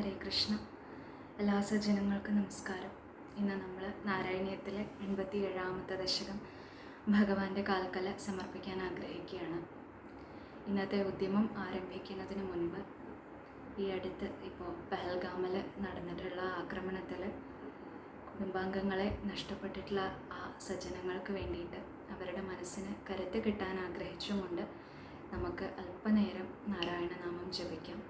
ഹരേ കൃഷ്ണ. എല്ലാ സജ്ജനങ്ങൾക്കും നമസ്കാരം. ഇന്ന് നമ്മൾ നാരായണീയത്തിലെ എൺപത്തി ഏഴാമത്തെ ദശകം ഭഗവാന്റെ കാൽക്കല സമർപ്പിക്കാൻ ആഗ്രഹിക്കുകയാണ്. ഇന്നത്തെ ഉദ്യമം ആരംഭിക്കുന്നതിന് മുൻപ് ഈ അടുത്ത് ഇപ്പോൾ പെഹൽഗാമിൽ നടന്നിട്ടുള്ള ആക്രമണത്തിൽ കുടുംബാംഗങ്ങളെ നഷ്ടപ്പെട്ടിട്ടുള്ള ആ സജ്ജനങ്ങൾക്ക് വേണ്ടിയിട്ട് അവരുടെ മനസ്സിന് കരുത്ത് കിട്ടാൻ ആഗ്രഹിച്ചുകൊണ്ട് നമുക്ക് അല്പനേരം നാരായണനാമം ജപിക്കാം.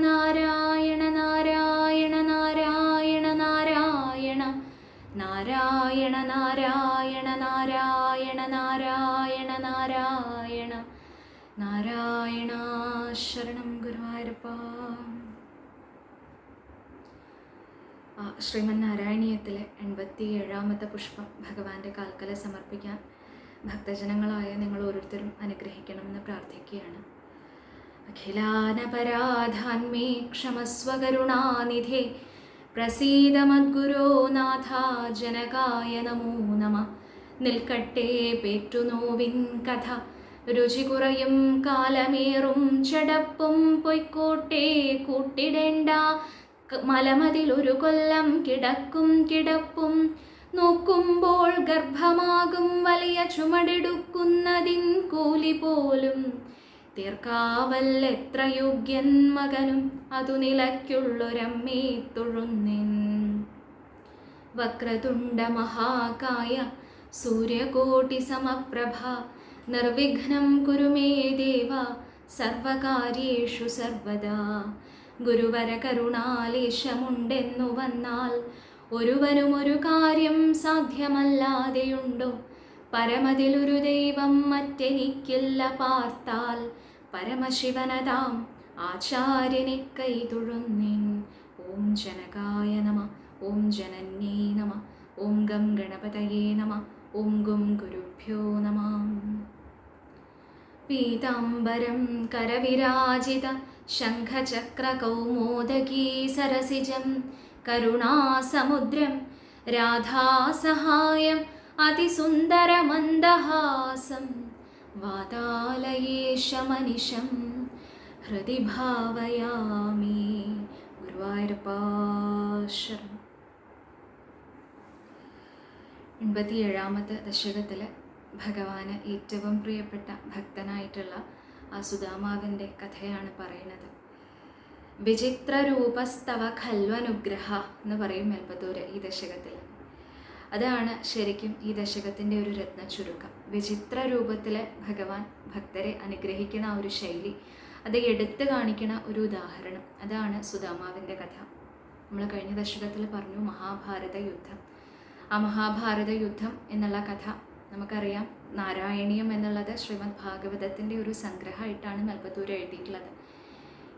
ആ, ശ്രീമന് നാരായണീയത്തിലെ എൺപത്തി ഏഴാമത്തെ പുഷ്പം ഭഗവാന്റെ കാൽക്കല സമർപ്പിക്കാൻ ഭക്തജനങ്ങളായ നിങ്ങൾ ഓരോരുത്തരും അനുഗ്രഹിക്കണമെന്ന് പ്രാർത്ഥിക്കുകയാണ്. അഖിലാനപരാധാന്മേ ക്ഷമസ്വകരുണാനിധേ. പ്രസീത നാഥ ജനകായ നമോ നമ. നിൽക്കട്ടെ പേറ്റുനോവിൻ കഥ. രുചി കുറയും കാലമേറും ചടപ്പും പൊയ്ക്കോട്ടെ കൂട്ടിടേണ്ട ക- ഒരു കൊല്ലം കിടക്കും കിടപ്പും. നോക്കുമ്പോൾ ഗർഭമാകും വലിയ ചുമടെടുക്കുന്നതിൻ കൂലി പോലും. തീർക്കാവൽ എത്ര യോഗ്യൻ മകനും അതു നിലയ്ക്കുള്ളൊരമ്മേ വക്രതുണ്ട മഹാകായ സൂര്യകോടി സമപ്രഭ നിർവിഘ്നം കുരുമേ ദേവ സർവകാര്യേഷു സർവദാ. ഗുരുവര കരുണാലേശമുണ്ടെന്നു വന്നാൽ ഒരുവനും ഒരു കാര്യം സാധ്യമല്ലാതെയുണ്ടോ? പരമതിലൊരു ദൈവം മറ്റെനിക്കില്ല പാർത്താൽ പരമശിവനതാം ആചാര്യനെ കൈതൊഴുന്നിൻ. ഓം ജനകായ നമ ഓം ജനന്യേ നമ ഓം ഗം ഗണപതയേ നമ ഓം ഗും ഗുരുഭ്യോ നമ. പീതാംബരം കരവിരാജിത शङ्खचक्रकौमोदकी सरसिजं करुणासमुद्रं राधासहायम् अतिसुन्दरमन्दहासं वातालये शमनिशं हृदि भावयामि ഗുരുവായൂരപ്പാശ്വരം എൺപത്തിയേഴാമത്തെ ദശകത്തിൽ ഭഗവാന് ഏറ്റവും പ്രിയപ്പെട്ട ഭക്തനായിട്ടുള്ള ആ സുദാമാവിന്റെ കഥയാണ് പറയുന്നത്. വിചിത്ര രൂപസ്തവ ഖൽവനുഗ്രഹ എന്ന് പറയും മെൽപ്പത്തൂര് ഈ ദശകത്തിൽ. അതാണ് ശരിക്കും ഈ ദശകത്തിന്റെ ഒരു രത്ന ചുരുക്കം വിചിത്ര രൂപത്തിൽ ഭഗവാൻ ഭക്തരെ അനുഗ്രഹിക്കുന്ന ഒരു ശൈലി അത് എടുത്തു കാണിക്കുന്ന ഒരു ഉദാഹരണം. അതാണ് സുദാമാവിന്റെ കഥ. നമ്മൾ കഴിഞ്ഞ ദശകത്തിൽ പറഞ്ഞു മഹാഭാരത യുദ്ധം ആ മഹാഭാരത യുദ്ധം എന്നുള്ള കഥ നമുക്കറിയാം നാരായണീയം എന്നുള്ളത് ശ്രീമദ് ഭാഗവതത്തിന്റെ ഒരു സംഗ്രഹമായിട്ടാണ് നൽപ്പത്തൂർ എഴുതിയിട്ടുള്ളത്.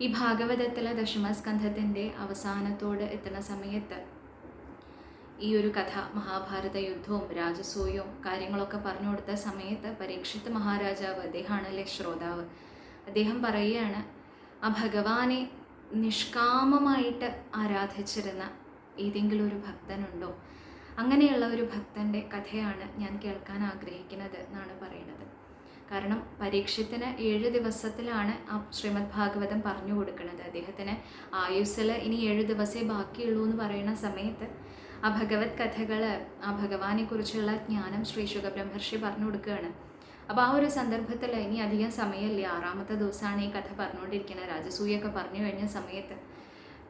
ഈ ഭാഗവതത്തിലെ ദശമസ്കന്ധത്തിന്റെ അവസാനത്തോട് എത്തുന്ന സമയത്ത് ഈ ഒരു കഥ മഹാഭാരത യുദ്ധവും രാജസൂയവും കാര്യങ്ങളൊക്കെ പറഞ്ഞു കൊടുത്ത സമയത്ത് പരീക്ഷിത് മഹാരാജാവ് അദ്ദേഹമാണല്ലേ ശ്രോതാവ്. അദ്ദേഹം പറയുകയാണ് ആ ഭഗവാനെ നിഷ്കാമമായിട്ട് ആരാധിച്ചിരുന്ന ഏതെങ്കിലും ഒരു ഭക്തനുണ്ടോ? അങ്ങനെയുള്ള ഒരു ഭക്തന്റെ കഥയാണ് ഞാൻ കേൾക്കാൻ ആഗ്രഹിക്കുന്നത് എന്നാണ് പറയുന്നത്. കാരണം പരീക്ഷത്തിന് ഏഴ് ദിവസത്തിലാണ് ആ ശ്രീമദ് ഭാഗവതം പറഞ്ഞു കൊടുക്കുന്നത്. അദ്ദേഹത്തിന് ആയുസ്സിൽ ഇനി ഏഴ് ദിവസമേ ബാക്കിയുള്ളൂ എന്ന് പറയുന്ന സമയത്ത് ആ ഭഗവത് കഥകൾ ആ ഭഗവാനെക്കുറിച്ചുള്ള ജ്ഞാനം ശ്രീ ശുഖബ്രഹ്മർഷി പറഞ്ഞു കൊടുക്കുകയാണ്. അപ്പോൾ ആ ഒരു സന്ദർഭത്തിൽ ഇനി അധികം സമയമില്ല. ആറാമത്തെ ദിവസമാണ് ഈ കഥ പറഞ്ഞുകൊണ്ടിരിക്കുന്നത്. രാജസൂയൊക്കെ പറഞ്ഞു കഴിഞ്ഞ സമയത്ത്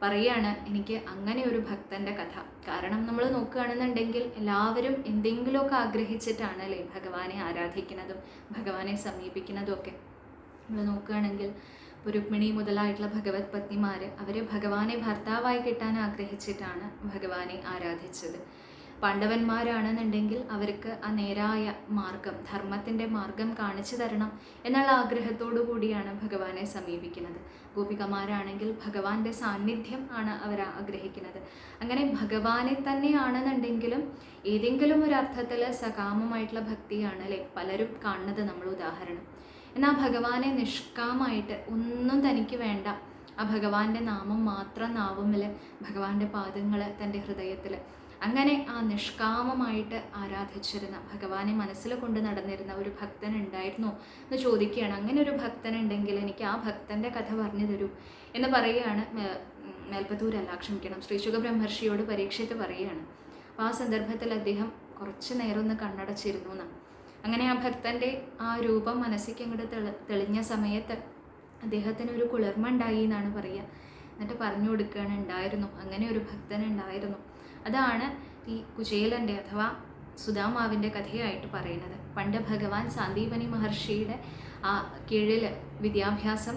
പറയാണ് എനിക്ക് അങ്ങനെ ഒരു ഭക്തന്റെ കഥ. കാരണം നമ്മൾ നോക്കുകയാണെന്നുണ്ടെങ്കിൽ എല്ലാവരും എന്തെങ്കിലുമൊക്കെ ആഗ്രഹിച്ചിട്ടാണ് അല്ലേ ഭഗവാനെ ആരാധിക്കുന്നതും ഭഗവാനെ സമീപിക്കുന്നതും ഒക്കെ. നമ്മൾ നോക്കുകയാണെങ്കിൽ രുക്മിണി മുതലായിട്ടുള്ള ഭഗവത് പത്നിമാർ അവർ ഭഗവാനെ ഭർത്താവായി കിട്ടാൻ ആഗ്രഹിച്ചിട്ടാണ് ഭഗവാനെ ആരാധിച്ചത്. പാണ്ഡവന്മാരാണെന്നുണ്ടെങ്കിൽ അവർക്ക് ആ നേരായ മാർഗം ധർമ്മത്തിന്റെ മാർഗം കാണിച്ചു തരണം എന്നുള്ള ആഗ്രഹത്തോടു കൂടിയാണ് ഭഗവാനെ സമീപിക്കുന്നത്. ഗോപികമാരാണെങ്കിൽ ഭഗവാന്റെ സാന്നിധ്യം ആണ് അവർ ആഗ്രഹിക്കുന്നത്. അങ്ങനെ ഭഗവാനെ തന്നെയാണെന്നുണ്ടെങ്കിലും ഏതെങ്കിലും ഒരു അർത്ഥത്തിൽ സകാമമായിട്ടുള്ള ഭക്തിയാണ് അല്ലേ? പലരും കാണുന്നത് നമ്മൾ ഉദാഹരണം. എന്നാൽ ഭഗവാനെ നിഷ്കാമായിട്ട് ഒന്നും തനിക്ക് വേണ്ട. ആ ഭഗവാന്റെ നാമം മാത്രം നാവുമിൽ ഭഗവാന്റെ പാദങ്ങൾ തന്റെ ഹൃദയത്തിൽ അങ്ങനെ ആ നിഷ്കാമമായിട്ട് ആരാധിച്ചിരുന്ന ഭഗവാനെ മനസ്സിൽ കൊണ്ട് നടന്നിരുന്ന ഒരു ഭക്തൻ ഉണ്ടായിരുന്നു എന്ന് ചോദിക്കുകയാണ്. അങ്ങനെ ഒരു ഭക്തൻ ഉണ്ടെങ്കിൽ എനിക്ക് ആ ഭക്തന്റെ കഥ പറഞ്ഞു തരൂ എന്ന് പറയുകയാണ് മേൽപ്പത്തൂരല്ല ക്ഷമിക്കണം ശ്രീശുഖ ബ്രഹ്മർഷിയോട് പരീക്ഷയിട്ട് പറയുകയാണ്. അപ്പോൾ ആ സന്ദർഭത്തിൽ അദ്ദേഹം കുറച്ച് നേരം ഒന്ന് കണ്ണടച്ചിരുന്നു എന്നാണ് അങ്ങനെ ആ ഭക്തന്റെ ആ രൂപം മനസ്സിക്ക് അങ്ങോട്ട് തെളി തെളിഞ്ഞ സമയത്ത് അദ്ദേഹത്തിന് ഒരു കുളിർമ ഉണ്ടായി എന്നാണ് പറയുക. എന്നിട്ട് പറഞ്ഞു കൊടുക്കുകയാണ് ഉണ്ടായിരുന്നു. അങ്ങനെ ഒരു ഭക്തൻ ഉണ്ടായിരുന്നു അതാണ് ഈ കുചേലന്റെ അഥവാ സുധാമാവിന്റെ കഥയായിട്ട് പറയുന്നത്. പണ്ട് ഭഗവാൻ സാന്ദീപനി മഹർഷിയുടെ ആ കീഴിൽ വിദ്യാഭ്യാസം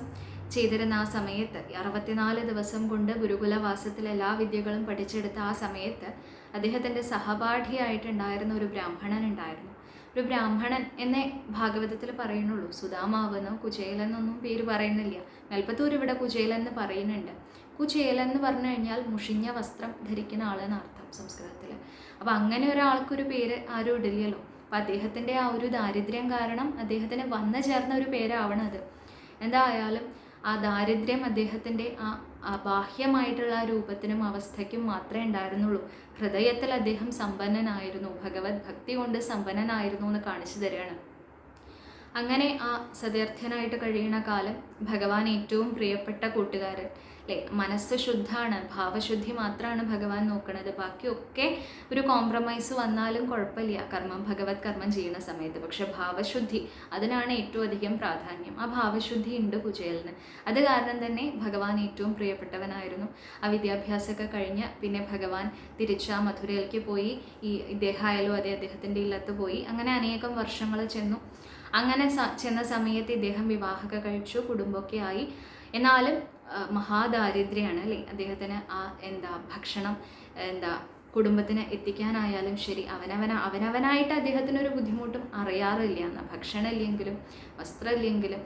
ചെയ്തിരുന്ന ആ സമയത്ത് അറുപത്തിനാല് ദിവസം കൊണ്ട് ഗുരുകുലവാസത്തിൽ എല്ലാ വിദ്യകളും പഠിച്ചെടുത്ത ആ സമയത്ത് അദ്ദേഹത്തിന്റെ സഹപാഠിയായിട്ടുണ്ടായിരുന്ന ഒരു ബ്രാഹ്മണൻ ഉണ്ടായിരുന്നു. ഒരു ബ്രാഹ്മണൻ എന്നേ ഭാഗവതത്തിൽ പറയുന്നുള്ളൂ. സുധാമാവെന്നോ കുചേലെന്നൊന്നും പേര് പറയുന്നില്ല. മെൽപ്പത്തൂർ ഇവിടെ കുചേലെന്ന് പറയുന്നുണ്ട്. കുചേലെന്ന് പറഞ്ഞു കഴിഞ്ഞാൽ മുഷിഞ്ഞ വസ്ത്രം ധരിക്കുന്ന ആളെന്ന് അർത്ഥം. സംസ്കൃതത്തിൽ അപ്പോൾ അങ്ങനെ ഒരാൾക്കൊരു പേര് ആരും ഇടില്ലല്ലോ. അപ്പം അദ്ദേഹത്തിന്റെ ആ ഒരു ദാരിദ്ര്യം കാരണം അദ്ദേഹത്തിന് വന്നു ചേർന്ന ഒരു പേരാവണം അത് എന്തായാലും ആ ദാരിദ്ര്യം അദ്ദേഹത്തിന്റെ ആ ബാഹ്യമായിട്ടുള്ള രൂപത്തിനും അവസ്ഥയ്ക്കും മാത്രമേ ഉണ്ടായിരുന്നുള്ളൂ. ഹൃദയത്തിൽ അദ്ദേഹം സമ്പന്നനായിരുന്നു. ഭഗവത് ഭക്തി കൊണ്ട് സമ്പന്നനായിരുന്നു എന്ന് കാണിച്ചു തരികയാണ്. അങ്ങനെ ആ സതീർത്ഥ്യനായിട്ട് കഴിയുന്ന കാലം ഭഗവാൻ ഏറ്റവും പ്രിയപ്പെട്ട കൂട്ടുകാരൻ അല്ലേ? മനസ്സ് ശുദ്ധാണ് ഭാവശുദ്ധി മാത്രമാണ് ഭഗവാൻ നോക്കുന്നത് ബാക്കിയൊക്കെ ഒരു കോംപ്രമൈസ് വന്നാലും കുഴപ്പമില്ല കർമ്മം ഭഗവത് കർമ്മം ചെയ്യുന്ന സമയത്ത്. പക്ഷെ ഭാവശുദ്ധി അതിനാണ് ഏറ്റവും അധികം പ്രാധാന്യം. ആ ഭാവശുദ്ധി ഉണ്ട് കുചേലിന്. അത് കാരണം തന്നെ ഭഗവാൻ ഏറ്റവും പ്രിയപ്പെട്ടവനായിരുന്നു. ആ വിദ്യാഭ്യാസമൊക്കെ കഴിഞ്ഞ് പിന്നെ ഭഗവാൻ തിരിച്ച് ആ മധുരയിലേക്ക് പോയി. ഈ ഇദ്ദേഹമായാലും അതെ അദ്ദേഹത്തിന്റെ ഇല്ലത്ത് പോയി. അങ്ങനെ അനേകം വർഷങ്ങൾ ചെന്നു. അങ്ങനെ ചെന്ന സമയത്ത് ഇദ്ദേഹം വിവാഹമൊക്കെ കഴിച്ചു കുടുംബമൊക്കെ ആയി. എന്നാലും മഹാദാരിദ്ര്യമാണ് അല്ലേ? അദ്ദേഹത്തിന് ആ എന്താ ഭക്ഷണം എന്താ കുടുംബത്തിന് എത്തിക്കാനായാലും ശരി അവനവന അവനവനായിട്ട് അദ്ദേഹത്തിനൊരു ബുദ്ധിമുട്ടും അറിയാറില്ല. എന്ന വസ്ത്രം ഇല്ലെങ്കിലും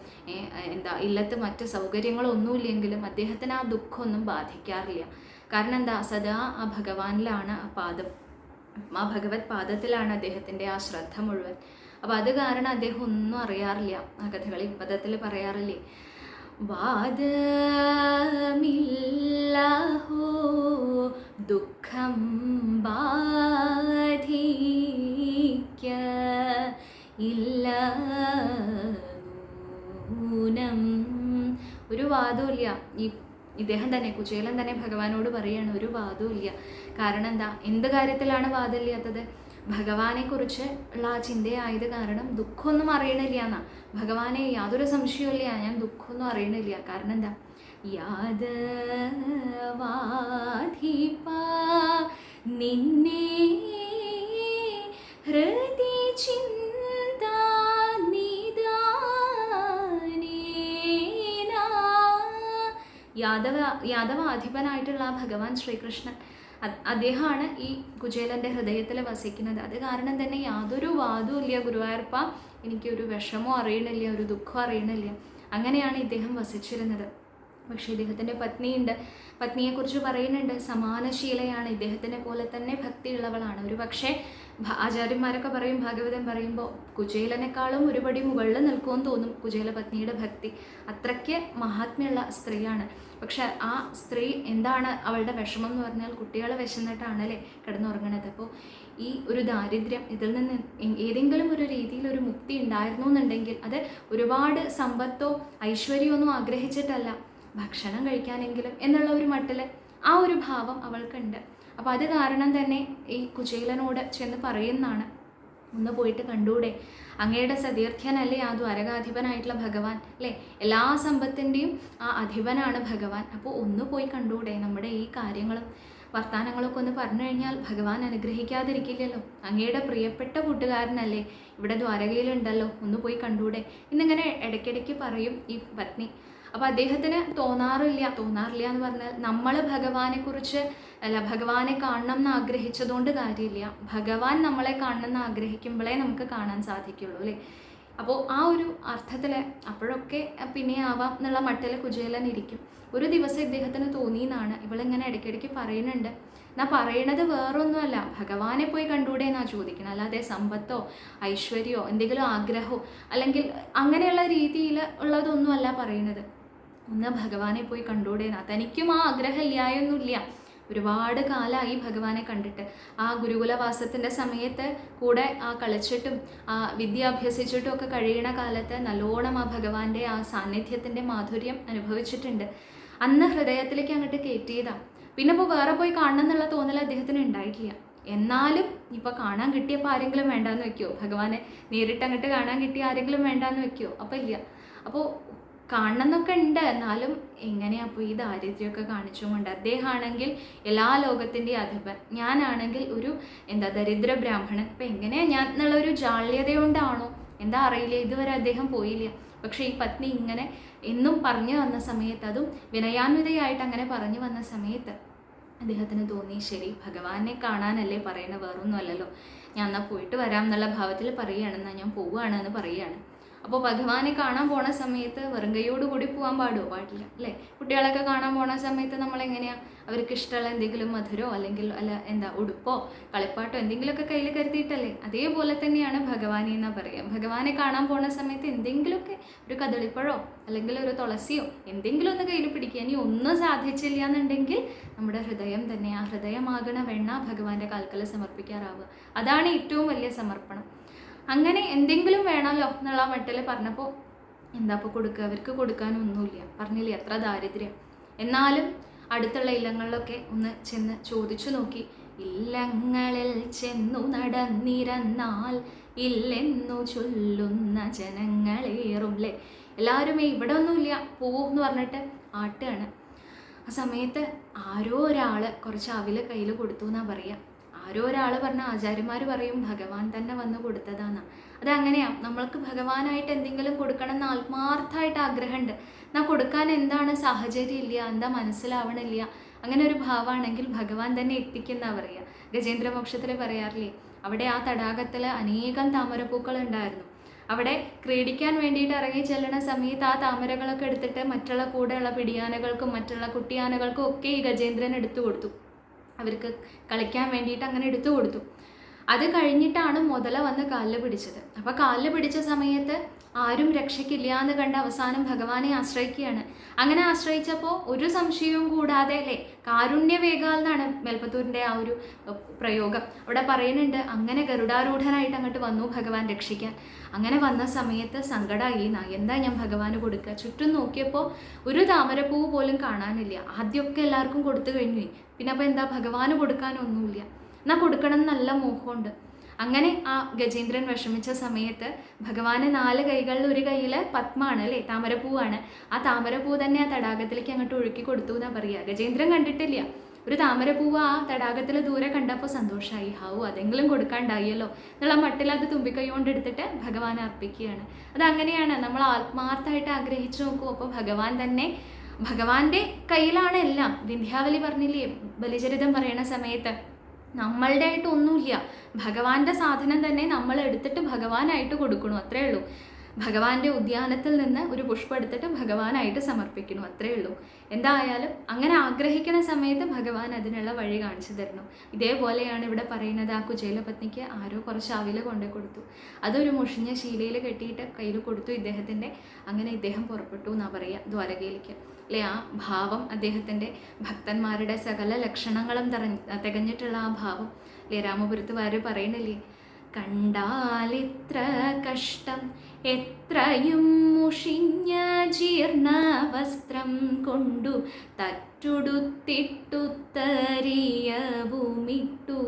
എന്താ ഇല്ലത്ത് മറ്റ് സൗകര്യങ്ങളൊന്നുമില്ലെങ്കിലും അദ്ദേഹത്തിന് ആ ദുഃഖമൊന്നും ബാധിക്കാറില്ല. കാരണം എന്താ? സദാ ആ ഭഗവാനിലാണ് ആ പാദം ആ ഭഗവത് പാദത്തിലാണ് അദ്ദേഹത്തിന്റെ ആ ശ്രദ്ധ മുഴുവൻ. അപ്പോൾ അത് കാരണം അദ്ദേഹം ഒന്നും അറിയാറില്ല. ആ കഥകളി പദത്തിൽ പറയാറില്ലേ? വാദമില്ലഹോ? ദുഃഖം ബാധിക്ക ഇല്ല നൂനം. ഒരു വാദമില്ല ഈ ഇദ്ദേഹം തന്നെ കുചേലൻ തന്നെ ഭഗവാനോട് പറയാണ് ഒരു വാദവും ഇല്ല. കാരണം എന്താ? എന്ത് കാര്യത്തിലാണ് വാദമില്ലാത്തത് ഭഗവാനെക്കുറിച്ച് ഉള്ള ആ ചിന്തയായത് കാരണം ദുഃഖമൊന്നും അറിയണില്ല എന്നാ ഭഗവാനെ യാതൊരു സംശയമില്ല ഞാൻ ദുഃഖമൊന്നും അറിയണില്ല. കാരണം എന്താ? യാദവാധിപ നിന്നെ ഹൃദയ ചിന്ത യാദവ യാദവ അധിപനായിട്ടുള്ള ആ ഭഗവാൻ ശ്രീകൃഷ്ണൻ അദ്ദേഹമാണ് ഈ കുചേലന്റെ ഹൃദയത്തിൽ വസിക്കുന്നത്. അത് കാരണം തന്നെ യാതൊരു വാദവും ഇല്ല. ഗുരുവായൂർപ്പ എനിക്കൊരു വിഷമോ അറിയണില്ല ഒരു ദുഃഖം അറിയണില്ല. അങ്ങനെയാണ് ഇദ്ദേഹം വസിച്ചിരുന്നത്. പക്ഷേ ഇദ്ദേഹത്തിന്റെ പത്നിയുണ്ട്. പത്നിയെക്കുറിച്ച് പറയുന്നുണ്ട്. സമാനശീലയാണ്. ഇദ്ദേഹത്തിനെ പോലെ തന്നെ ഭക്തിയുള്ളവളാണ്. ഒരു പക്ഷേ ആചാര്യന്മാരൊക്കെ പറയും ഭാഗവതം പറയുമ്പോൾ കുചേലനേക്കാളും ഒരുപടി മുകളിൽ നിൽക്കുമെന്ന് തോന്നും കുചേല പത്നിയുടെ ഭക്തി. അത്രയ്ക്ക് മഹാത്മ്യമുള്ള സ്ത്രീയാണ്. പക്ഷെ ആ സ്ത്രീ എന്താണ് അവളുടെ വിഷമം എന്ന് പറഞ്ഞാൽ കുട്ടികളെ വിശന്നിട്ടാണല്ലേ കിടന്നുറങ്ങണത്. അപ്പോൾ ഈ ഒരു ദാരിദ്ര്യം ഇതിൽ നിന്ന് ഏതെങ്കിലും ഒരു രീതിയിൽ ഒരു മുക്തി ഉണ്ടായിരുന്നു എന്നുണ്ടെങ്കിൽ അത് ഒരുപാട് സമ്പത്തോ ഐശ്വര്യമോ ഒന്നും ആഗ്രഹിച്ചിട്ടല്ല. ഭക്ഷണം കഴിക്കാനെങ്കിലും എന്നുള്ള ഒരു മട്ടിൽ ആ ഒരു ഭാവം അവൾക്കുണ്ട്. അപ്പോൾ അത് കാരണം തന്നെ ഈ കുചേലനോട് ചെന്ന് പറയുന്നതാണ്. ഒന്ന് പോയിട്ട് കണ്ടൂടെ? അങ്ങയുടെ സതീർത്ഥ്യനല്ലേ ആ ദ്വാരകാധിപനായിട്ടുള്ള ഭഗവാൻ അല്ലേ? എല്ലാ സമ്പത്തിന്റെയും ആ അധിപനാണ് ഭഗവാൻ. അപ്പോൾ ഒന്ന് പോയി കണ്ടൂടെ നമ്മുടെ ഈ കാര്യങ്ങളും വർത്തമാനങ്ങളൊക്കെ ഒന്ന് പറഞ്ഞു കഴിഞ്ഞാൽ ഭഗവാൻ അനുഗ്രഹിക്കാതിരിക്കില്ലല്ലോ. അങ്ങയുടെ പ്രിയപ്പെട്ട കൂട്ടുകാരനല്ലേ ഇവിടെ ദ്വാരകയിലുണ്ടല്ലോ. ഒന്ന് പോയി കണ്ടൂടെ. എന്നിങ്ങനെ ഇടയ്ക്കിടയ്ക്ക് പറയും ഈ പത്നി. അപ്പോൾ അദ്ദേഹത്തിന് തോന്നാറില്ല തോന്നാറില്ല എന്ന് പറഞ്ഞാൽ നമ്മൾ ഭഗവാനെക്കുറിച്ച് അല്ല ഭഗവാനെ കാണണം എന്ന് ആഗ്രഹിച്ചതുകൊണ്ട് കാര്യമില്ല. ഭഗവാൻ നമ്മളെ കാണണം എന്ന് ആഗ്രഹിക്കുമ്പോഴേ നമുക്ക് കാണാൻ സാധിക്കുള്ളൂ അല്ലേ? അപ്പോൾ ആ ഒരു അർത്ഥത്തിൽ അപ്പോഴൊക്കെ പിന്നെ ആവാം എന്നുള്ള മട്ടിൽ കുചേലൻ ഇരിക്കും. ഒരു ദിവസം ഇദ്ദേഹത്തിന് തോന്നിയെന്നാണ് ഇവളിങ്ങനെ ഇടയ്ക്കിടയ്ക്ക് പറയുന്നുണ്ട്. എന്നാ പറയണത് വേറൊന്നുമല്ല. ഭഗവാനെ പോയി കണ്ടൂടെ എന്നാ ചോദിക്കണം? അല്ലാതെ സമ്പത്തോ ഐശ്വര്യമോ എന്തെങ്കിലും ആഗ്രഹമോ അല്ലെങ്കിൽ അങ്ങനെയുള്ള രീതിയിൽ ഉള്ളതൊന്നുമല്ല പറയുന്നത്. ഒന്ന് ഭഗവാനെ പോയി കണ്ടൂടേന്ന് തനിക്കും ആ ആഗ്രഹം ഇല്ലായൊന്നുമില്ല ഒരുപാട് കാലമായി ഭഗവാനെ കണ്ടിട്ട്. ആ ഗുരുകുലവാസത്തിന്റെ സമയത്ത് കൂടെ ആ കളിച്ചിട്ടും ആ വിദ്യ അഭ്യസിച്ചിട്ടും ഒക്കെ കഴിയണ കാലത്ത് നല്ലോണം ആ ഭഗവാന്റെ ആ സാന്നിധ്യത്തിന്റെ മാധുര്യം അനുഭവിച്ചിട്ടുണ്ട്. അന്ന് ഹൃദയത്തിലേക്ക് അങ്ങോട്ട് കയറ്റിയതാണ് പിന്നെ ഇപ്പോൾ വേറെ പോയി കാണണം എന്നുള്ള തോന്നൽ അദ്ദേഹത്തിന് ഉണ്ടായിട്ടില്ല. എന്നാലും ഇപ്പോൾ കാണാൻ കിട്ടിയപ്പോൾ ആരെങ്കിലും വേണ്ടാന്ന് വെക്കുമോ ഭഗവാനെ നേരിട്ട് അങ്ങോട്ട് കാണാൻ കിട്ടിയ ആരെങ്കിലും വേണ്ടാന്ന് വെക്കുമോ അപ്പോൾ ഇല്ല. അപ്പോൾ കാണണം എന്നൊക്കെ ഉണ്ട്. എന്നാലും എങ്ങനെയാ അപ്പോൾ ഈ ദാരിദ്ര്യമൊക്കെ കാണിച്ചുകൊണ്ട് അദ്ദേഹമാണെങ്കിൽ എല്ലാ ലോകത്തിന്റെ അധിപൻ ഞാനാണെങ്കിൽ ഒരു എന്താ ദരിദ്ര ബ്രാഹ്മണൻ. ഇപ്പം എങ്ങനെയാ ഞാൻ എന്നുള്ളൊരു ജാള്യത കൊണ്ടാണോ എന്താ അറിയില്ല. ഇതുവരെ അദ്ദേഹം പോയില്ല. പക്ഷേ ഈ പത്നി ഇങ്ങനെ എന്നും പറഞ്ഞു വന്ന സമയത്ത് അതും വിനയാന്വിതയായിട്ട് അങ്ങനെ പറഞ്ഞു വന്ന സമയത്ത് അദ്ദേഹത്തിന് തോന്നി ശരി ഭഗവാനെ കാണാനല്ലേ പറയണ വേറൊന്നുമല്ലല്ലോ. ഞാൻ എന്നാൽ പോയിട്ട് വരാം എന്നുള്ള ഭാവത്തിൽ പറയുകയാണെന്നാൽ ഞാൻ പോവുകയാണ് എന്ന് പറയുകയാണ്. അപ്പോൾ ഭഗവാനെ കാണാൻ പോണ സമയത്ത് വെറും കൈയോട് കൂടി പോകാൻ പാടുമോ പാടില്ല അല്ലേ? കുട്ടികളൊക്കെ കാണാൻ പോണ സമയത്ത് നമ്മൾ എങ്ങനെയാ അവർക്ക് ഇഷ്ടമുള്ള എന്തെങ്കിലും മധുരോ അല്ലെങ്കിൽ അല്ല എന്താ ഉടുപ്പോ കളിപ്പാട്ടോ എന്തെങ്കിലുമൊക്കെ കയ്യിൽ കരുതിയിട്ടല്ലേ? അതേപോലെ തന്നെയാണ് ഭഗവാനെ എന്നാ പറയുക ഭഗവാനെ കാണാൻ പോണ സമയത്ത് എന്തെങ്കിലുമൊക്കെ ഒരു കദളിപ്പഴോ അല്ലെങ്കിൽ ഒരു തുളസിയോ എന്തെങ്കിലും ഒന്ന് കയ്യിൽ പിടിക്കുക. ഇനി ഒന്നും സാധിച്ചില്ല എന്നുണ്ടെങ്കിൽ നമ്മുടെ ഹൃദയം തന്നെ ആ ഹൃദയമാകണ വെണ്ണ ഭഗവാന്റെ കാൽക്കൽ സമർപ്പിക്കാറാവുക. അതാണ് ഏറ്റവും വലിയ സമർപ്പണം. അങ്ങനെ എന്തെങ്കിലും വേണമല്ലോ എന്നുള്ള മട്ടിൽ പറഞ്ഞപ്പോൾ എന്താ ഇപ്പോൾ കൊടുക്കുക? അവർക്ക് കൊടുക്കാനൊന്നുമില്ല. പറഞ്ഞില്ലേ എത്ര ദാരിദ്ര്യം. എന്നാലും അടുത്തുള്ള ഇല്ലങ്ങളിലൊക്കെ ഒന്ന് ചെന്ന് ചോദിച്ചു നോക്കി. ഇല്ലങ്ങളിൽ ചെന്നു നടന്നിരന്നാൽ ഇല്ലെന്നു ചൊല്ലുന്ന ജനങ്ങളേറും അല്ലേ എല്ലാവരും ഇവിടെ ഒന്നുമില്ല. പോവും എന്ന് പറഞ്ഞിട്ട് ആട്ടുകയാണ്. ആ സമയത്ത് ആരോ ഒരാൾ കുറച്ച് അവിൽ കയ്യിൽ കൊടുത്തു എന്നാ പറയുക ആരോ ഒരാൾ പറഞ്ഞ ആചാര്യന്മാർ പറയും ഭഗവാൻ തന്നെ വന്ന് കൊടുത്തതാന്നാ. അതങ്ങനെയാ. നമ്മൾക്ക് ഭഗവാനായിട്ട് എന്തെങ്കിലും കൊടുക്കണം എന്ന് ആത്മാർത്ഥമായിട്ട് ആഗ്രഹമുണ്ട്. എന്നാൽ കൊടുക്കാൻ എന്താണ് സാഹചര്യം ഇല്ല എന്താ മനസ്സിലാവണില്ല. അങ്ങനെ ഒരു ഭാവമാണെങ്കിൽ ഭഗവാൻ തന്നെ എത്തിക്കുന്ന പറയുക. ഗജേന്ദ്രമോക്ഷത്തിൽ പറയാറില്ലേ അവിടെ ആ തടാകത്തിൽ അനേകം താമരപ്പൂക്കൾ ഉണ്ടായിരുന്നു. അവിടെ ക്രീഡിക്കാൻ വേണ്ടിയിട്ട് ഇറങ്ങി ചെല്ലണ സമയത്ത് ആ താമരകളൊക്കെ എടുത്തിട്ട് മറ്റുള്ള കൂടെയുള്ള പിടിയാനകൾക്കും മറ്റുള്ള കുട്ടിയാനകൾക്കും ഒക്കെ ഈ ഗജേന്ദ്രൻ എടുത്തു കൊടുത്തു. അവർക്ക് കളിക്കാൻ വേണ്ടിയിട്ട് അങ്ങനെ എടുത്തു കൊടുത്തു. അത് കഴിഞ്ഞിട്ടാണ് മുതല വന്ന് കാലിൽ പിടിച്ചത്. അപ്പോൾ കാലിൽ പിടിച്ച സമയത്ത് ആരും രക്ഷയ്ക്കില്ല എന്ന് കണ്ട് അവസാനം ഭഗവാനെ ആശ്രയിക്കുകയാണ്. അങ്ങനെ ആശ്രയിച്ചപ്പോൾ ഒരു സംശയവും കൂടാതെ അല്ലേ കാരുണ്യവേഗാൽ എന്നാണ് മേൽപ്പത്തൂരിന്റെ ആ ഒരു പ്രയോഗം. അവിടെ പറയുന്നുണ്ട് അങ്ങനെ ഗരുഡാരൂഢനായിട്ട് അങ്ങോട്ട് വന്നു ഭഗവാൻ രക്ഷിക്കാൻ. അങ്ങനെ വന്ന സമയത്ത് സങ്കടമായി എന്താ ഞാൻ ഭഗവാന് കൊടുക്കുക ചുറ്റും നോക്കിയപ്പോൾ ഒരു താമരപ്പൂ പോലും കാണാനില്ല. ആദ്യമൊക്കെ എല്ലാവർക്കും കൊടുത്തു കഴിഞ്ഞു. പിന്നെ അപ്പോൾ എന്താ ഭഗവാന് കൊടുക്കാനൊന്നുമില്ല. എന്നാൽ കൊടുക്കണം നല്ല മോഹമുണ്ട് അങ്ങനെ ആ ഗജേന്ദ്രൻ വിഷമിച്ച സമയത്ത് ഭഗവാന് നാല് കൈകളിൽ ഒരു കയ്യിൽ പത്മാണ് അല്ലേ? താമരപ്പൂവാണ്. ആ താമരപ്പൂ തന്നെ ആ തടാകത്തിലേക്ക് അങ്ങോട്ട് ഒഴുക്കി കൊടുത്തു എന്നാ പറയുക ഗജേന്ദ്രൻ കണ്ടിട്ടില്ല. ഒരു താമരപ്പൂവ് ആ തടാകത്തിൽ ദൂരെ കണ്ടപ്പോൾ സന്തോഷമായി ഹാവു അതെങ്കിലും കൊടുക്കാണ്ടായല്ലോ. എന്നുള്ള മട്ടിൽ അത് തുമ്പിക്കൈ കൊണ്ട് എടുത്തിട്ട് ഭഗവാൻ അർപ്പിക്കുകയാണ്. അതങ്ങനെയാണ് നമ്മൾ ആത്മാർത്ഥമായിട്ട് ആഗ്രഹിച്ചു നോക്കൂ. അപ്പോൾ ഭഗവാൻ തന്നെ ഭഗവാന്റെ കയ്യിലാണ് എല്ലാം. വിന്ധ്യാവലി പറഞ്ഞില്ലേ? ബലിചരിതം പറയുന്ന സമയത്ത്. നമ്മളുടെ ആയിട്ട് ഒന്നുമില്ല ഭഗവാന്റെ സാധനം തന്നെ നമ്മൾ എടുത്തിട്ട് ഭഗവാനായിട്ട് കൊടുക്കണു അത്രേ ഉള്ളൂ. ഭഗവാന്റെ ഉദ്യാനത്തിൽ നിന്ന് ഒരു പുഷ്പം എടുത്തിട്ട് ഭഗവാനായിട്ട് സമർപ്പിക്കുന്നു അത്രേ ഉള്ളൂ. എന്തായാലും അങ്ങനെ ആഗ്രഹിക്കുന്ന സമയത്ത് ഭഗവാൻ അതിനുള്ള വഴി കാണിച്ചു തരുന്നു. ഇതേപോലെയാണ് ഇവിടെ പറയുന്നത് ആ കുചേലപത്നിക്ക് ആരോ കുറച്ച് ആവില കൊണ്ടു കൊടുത്തു. അതൊരു മുഷിഞ്ഞ ശീലയിൽ കെട്ടിയിട്ട് കയ്യിൽ കൊടുത്തു ഇദ്ദേഹത്തിന്റെ. അങ്ങനെ ഇദ്ദേഹം പുറപ്പെട്ടു എന്നാ പറയുക ദ്വാരകയിലേക്ക്. അല്ലെ? ആ ഭാവം അദ്ദേഹത്തിന്റെ ഭക്തന്മാരുടെ സകല ലക്ഷണങ്ങളും തറ തികഞ്ഞിട്ടുള്ള ആ ഭാവം. അല്ലെ രാമപുരത്ത് വാര് പറയണില്ലേ? കണ്ടാലിത്ര കഷ്ടം എത്രയും മുഷിഞ്ഞ ജീർണ വസ്ത്രം കൊണ്ടു തറ്റുടുത്തിട്ടുത്തരിയ ഭൂമിട്ടു.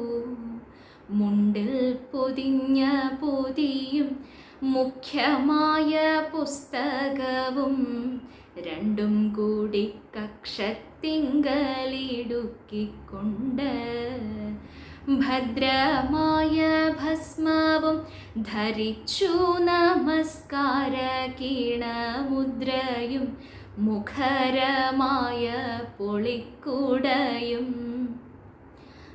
മുണ്ടിൽ പൊതിഞ്ഞ പൊതിയും മുഖ്യമായ പുസ്തകവും രണ്ടും കൂടി കക്ഷത്തിങ്കലിടുക്കിക്കൊണ്ട്. ഭദ്രമായ ഭസ്മവും ധരിച്ചു നമസ്കാര കീണമുദ്രയും മുഖരമായ പൊളിക്കുടയും.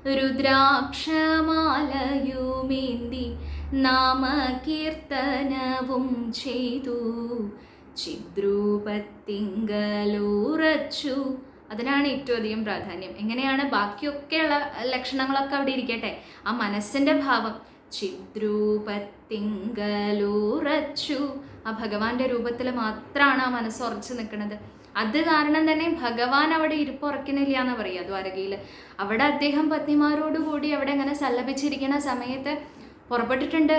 രുദ്രാക്ഷമാലയുമേന്തി നാമകീർത്തനവും ചെയ്തു. ചിദ്രൂപത്തിങ്കലൂറച്ചു. അതിനാണ് ഏറ്റവും അധികം പ്രാധാന്യം. എങ്ങനെയാണ് ബാക്കിയൊക്കെയുള്ള ലക്ഷണങ്ങളൊക്കെ അവിടെ ഇരിക്കട്ടെ? ആ മനസ്സിന്റെ ഭാവം. ചിദ്രൂപത്തിങ്കലൂറച്ചു. ആ ഭഗവാന്റെ രൂപത്തിൽ മാത്രമാണ് ആ മനസ്സ് ഉറച്ചു നിൽക്കുന്നത് അത് കാരണം തന്നെ ഭഗവാൻ അവിടെ ഇരിപ്പുറക്കണില്ല എന്ന് പറയുക ദ്വാരകയിൽ അവിടെ അദ്ദേഹം പത്നിമാരോടുകൂടി അവിടെ ഇങ്ങനെ സല്ലപിച്ചിരിക്കുന്ന സമയത്ത് പുറപ്പെട്ടിട്ടുണ്ട്.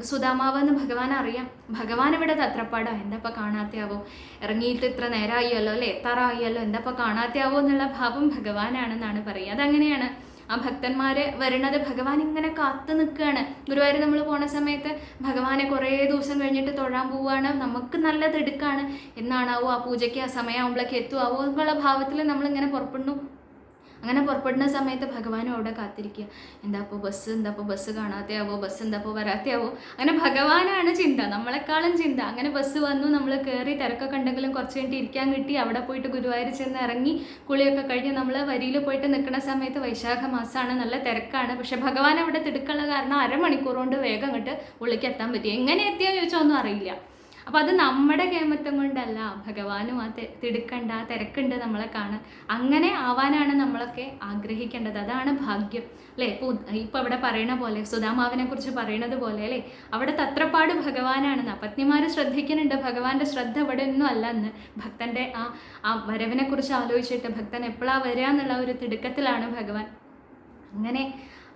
സുധാമാവ് എന്ന് ഭഗവാൻ അറിയാം. ഭഗവാൻ ഇവിടെ തത്രപ്പാടാ. എന്താ കാണാത്തയാവോ? ഇറങ്ങിയിട്ട് ഇത്ര നേരമായിയല്ലോ അല്ലേ? എത്താറായിയല്ലോ എന്താ കാണാത്തയാവോ എന്നുള്ള ഭാവം ഭഗവാനാണെന്നാണ് പറയുക അതങ്ങനെയാണ്. ആ ഭക്തന്മാര് വരണത് ഭഗവാൻ ഇങ്ങനെ കാത്തു നിൽക്കുകയാണ്. ഗുരുവായൂർ നമ്മൾ പോണ സമയത്ത് ഭഗവാനെ കുറേ ദിവസം കഴിഞ്ഞിട്ട് തൊഴാൻ പോവുകയാണ്. നമുക്ക് നല്ല തിടുക്കാണ് എന്നാണാവോ ആ പൂജയ്ക്ക് ആ സമയമാകുമ്പോഴേക്ക് എത്തുമാവോ എന്നുള്ള ഭാവത്തിൽ നമ്മളിങ്ങനെ പുറപ്പെടുന്നു. അങ്ങനെ പുറപ്പെടുന്ന സമയത്ത് ഭഗവാനും അവിടെ കാത്തിരിക്കുക. എന്താ അപ്പോൾ ബസ് എന്താ അപ്പോൾ ബസ് കാണാത്തയാവോ ബസ് എന്താ അപ്പോൾ വരാത്തയാവോ അങ്ങനെ ഭഗവാനാണ് ചിന്ത. നമ്മളെക്കാളും ചിന്ത. അങ്ങനെ ബസ് വന്നു നമ്മൾ കയറി തിരക്കൊക്കെ ഉണ്ടെങ്കിലും കുറച്ച് കഴിഞ്ഞിട്ട് ഇരിക്കാൻ കിട്ടി. അവിടെ പോയിട്ട് ഗുരുവായൂർ ചെന്ന് ഇറങ്ങി കുളിയൊക്കെ കഴിഞ്ഞ് നമ്മൾ വരിയിൽ പോയിട്ട് നിൽക്കുന്ന സമയത്ത് വൈശാഖ മാസമാണ്. നല്ല തിരക്കാണ്. പക്ഷെ ഭഗവാൻ അവിടെ തിടുക്കുള്ള കാരണം അരമണിക്കൂർ കൊണ്ട് വേഗം അങ്ങോട്ട് ഉള്ളിലേക്ക് എത്താൻ പറ്റി. എങ്ങനെ എത്തിയോ ചോദിച്ചാൽ ഒന്നും അറിയില്ല. അപ്പം അത് നമ്മുടെ കേമത്വം കൊണ്ടല്ല. ഭഗവാനും ആ തിടുക്കണ്ട തിരക്കുണ്ട് നമ്മളെ കാണാൻ. അങ്ങനെ ആവാനാണ് നമ്മളൊക്കെ ആഗ്രഹിക്കേണ്ടത്. അതാണ് ഭാഗ്യം. അല്ലേ? ഇപ്പോൾ ഇപ്പം അവിടെ പറയണ പോലെ സുധാമാവിനെ കുറിച്ച് പറയണത് പോലെ അല്ലേ? അവിടെ തത്രപ്പാട് ഭഗവാനാണെന്ന്. പത്നിമാർ ശ്രദ്ധിക്കുന്നുണ്ട്. ഭഗവാന്റെ ശ്രദ്ധ ഇവിടെ ഒന്നും അല്ല എന്ന് ഭക്തന്റെ ആ ആ വരവിനെ കുറിച്ച് ആലോചിച്ചിട്ട് ഭക്തൻ എപ്പോഴാ വരിക എന്നുള്ള ഒരു തിടുക്കത്തിലാണ് ഭഗവാൻ. അങ്ങനെ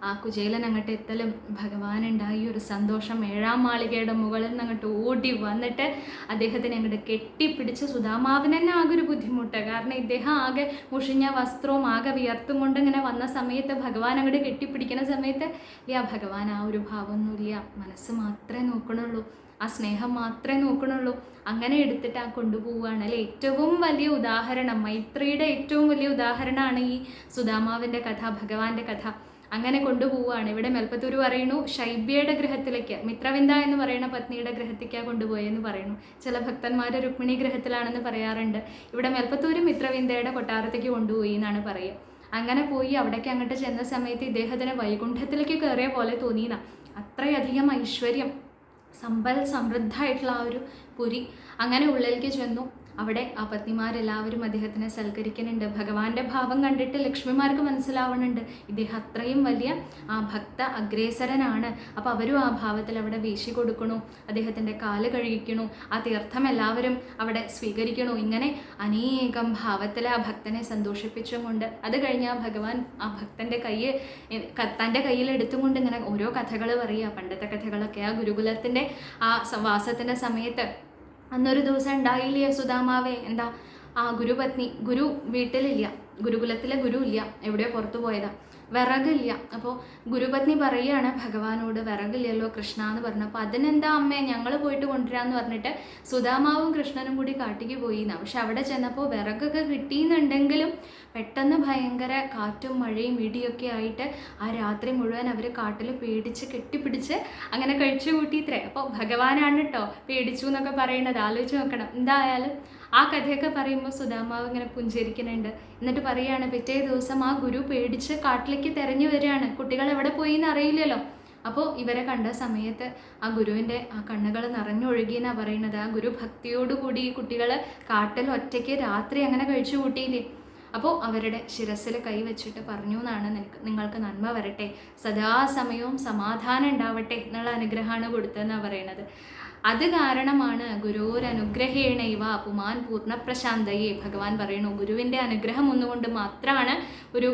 ആ കുചേലൻ അങ്ങോട്ട് എത്തലും. ഭഗവാനുണ്ടായി ഒരു സന്തോഷം. ഏഴാം മാളികയുടെ മുകളിൽ നിന്ന് അങ്ങോട്ട് ഓടി വന്നിട്ട് അദ്ദേഹത്തിനെ അങ്ങോട്ട് കെട്ടിപ്പിടിച്ച് സുധാമാവിന് തന്നെ ആകെ ഒരു ബുദ്ധിമുട്ട്. കാരണം ഇദ്ദേഹം ആകെ മുഷിഞ്ഞ വസ്ത്രവും ആകെ വിയർത്തും കൊണ്ട് ഇങ്ങനെ വന്ന സമയത്ത് ഭഗവാൻ അങ്ങോട്ട് കെട്ടിപ്പിടിക്കുന്ന സമയത്ത് ഇല്ല ഭഗവാൻ ആ ഒരു ഭാവമൊന്നുമില്ല മനസ്സ് മാത്രമേ നോക്കണുള്ളൂ. ആ സ്നേഹം മാത്രമേ നോക്കണുള്ളൂ. അങ്ങനെ എടുത്തിട്ട് ആ കൊണ്ടുപോവുകയാണ്. അല്ലെ? ഏറ്റവും വലിയ ഉദാഹരണം മൈത്രിയുടെ ഏറ്റവും വലിയ ഉദാഹരണമാണ് ഈ സുധാമാവിന്റെ കഥ ഭഗവാന്റെ കഥ. അങ്ങനെ കൊണ്ടുപോവുകയാണ്. ഇവിടെ മെൽപ്പത്തൂർ പറയുന്നു ഷൈബിയയുടെ ഗ്രഹത്തിലേക്ക് മിത്രവിന്ദ എന്ന് പറയുന്ന പത്നിയുടെ ഗ്രഹത്തേക്കാ കൊണ്ടുപോയെന്ന് പറയുന്നു. ചില ഭക്തന്മാർ രുക്മിണി ഗ്രഹത്തിലാണെന്ന് പറയാറുണ്ട്. ഇവിടെ മെൽപ്പത്തൂർ മിത്രവിന്ദയുടെ കൊട്ടാരത്തേക്ക് കൊണ്ടുപോയി എന്നാണ് പറയുക. അങ്ങനെ പോയി അവിടേക്ക് അങ്ങോട്ട് ചെന്ന സമയത്ത് ഇദ്ദേഹത്തിന് വൈകുണ്ഠത്തിലേക്ക് കയറിയ പോലെ തോന്നിയതാ അത്രയധികം ഐശ്വര്യം സമ്പൽ സമൃദ്ധമായിട്ടുള്ള ആ ഒരു പുരി. അങ്ങനെ ഉള്ളിലേക്ക് ചെന്നു. അവിടെ ആ പത്നിമാരെല്ലാവരും അദ്ദേഹത്തിനെ സൽക്കരിക്കുന്നുണ്ട്. ഭഗവാന്റെ ഭാവം കണ്ടിട്ട് ലക്ഷ്മിമാർക്ക് മനസ്സിലാവുന്നുണ്ട് ഇദ്ദേഹം അത്രയും വലിയ ആ ഭക്ത അഗ്രേസരനാണ്. അപ്പോൾ അവരും ആ ഭാവത്തിൽ അവിടെ വീശി കൊടുക്കണു അദ്ദേഹത്തിന്റെ കാൽ കഴുകിക്കണു ആ തീർത്ഥം എല്ലാവരും അവിടെ സ്വീകരിക്കണു. ഇങ്ങനെ അനേകം ഭാവത്തിൽ ആ ഭക്തനെ സന്തോഷിപ്പിച്ചുകൊണ്ട് അത് കഴിഞ്ഞ് ആ ഭഗവാൻ ആ ഭക്തന്റെ കയ്യെ തന്റെ കയ്യിൽ എടുത്തുകൊണ്ട് ഇങ്ങനെ ഓരോ കഥകൾ പറയുക. പണ്ടത്തെ കഥകളൊക്കെ ആ ഗുരുകുലത്തിന്റെ ആ വാസത്തിന്റെ സമയത്ത് അന്നൊരു ദിവസം ഉണ്ടായില്ലേ സുധാമാവേ? എന്താ? ആ ഗുരുപത്നി ഗുരു വീട്ടിലില്ല. ഗുരുകുലത്തിലെ ഗുരു ഇല്ല എവിടെയോ പുറത്തു പോയതാ. വിറകില്ല. അപ്പോൾ ഗുരുപത്നി പറയുകയാണ് ഭഗവാനോട് വിറകില്ലല്ലോ കൃഷ്ണ എന്ന് പറഞ്ഞു അപ്പോൾ അതിനെന്താ അമ്മേ ഞങ്ങൾ പോയിട്ട് കൊണ്ടുവരാമെന്ന് പറഞ്ഞിട്ട് സുധാമാവും കൃഷ്ണനും കൂടി കാട്ടിക്ക് പോയിന്നാ. പക്ഷെ അവിടെ ചെന്നപ്പോൾ വിറകൊക്കെ കിട്ടിയെന്നുണ്ടെങ്കിലും പെട്ടെന്ന് ഭയങ്കര കാറ്റും മഴയും ഇടിയൊക്കെ ആയിട്ട് ആ രാത്രി മുഴുവൻ അവർ കാട്ടിൽ പേടിച്ച് കെട്ടിപ്പിടിച്ച് അങ്ങനെ കഴിച്ചു കൂട്ടിയിത്രേ അപ്പോൾ ഭഗവാനാണ് കേട്ടോ പേടിച്ചു എന്നൊക്കെ പറയുന്നത് ആലോചിച്ച് നോക്കണം. എന്തായാലും ആ കഥയൊക്കെ പറയുമ്പോൾ സുധാമാവ് ഇങ്ങനെ പുഞ്ചിരിക്കുന്നുണ്ട്. എന്നിട്ട് പറയാണ് പിറ്റേ ദിവസം ആ ഗുരു പേടിച്ച് കാട്ടിലേക്ക് തെരഞ്ഞു വരികയാണ്. കുട്ടികൾ എവിടെ പോയി എന്ന് അറിയില്ലല്ലോ. അപ്പോൾ ഇവരെ കണ്ട സമയത്ത് ആ ഗുരുവിന്റെ ആ കണ്ണുകൾ നിറഞ്ഞൊഴുകി എന്നാണ് പറയുന്നത്. ആ ഗുരു ഭക്തിയോടുകൂടി കുട്ടികൾ കാട്ടിൽ ഒറ്റയ്ക്ക് രാത്രി അങ്ങനെ കഴിച്ചു കൂട്ടിയില്ലേ? അപ്പോൾ അവരുടെ ശിരസിൽ കൈവച്ചിട്ട് പറഞ്ഞു എന്നാണ് നിങ്ങൾക്ക് നന്മ വരട്ടെ. സദാസമയവും സമാധാനം ഉണ്ടാവട്ടെ എന്നുള്ള അനുഗ്രഹമാണ് കൊടുത്തതെന്നാണ് പറയുന്നത് അത് കാരണമാണ് ഗുരുരനുഗ്രഹേണ ഇവ പുമാൻ പൂർണപ്രശാന്തയെ ഭഗവാൻ പറയുന്നു. ഗുരുവിന്റെ അനുഗ്രഹം ഒന്നുകൊണ്ട് മാത്രമാണ് ഒരു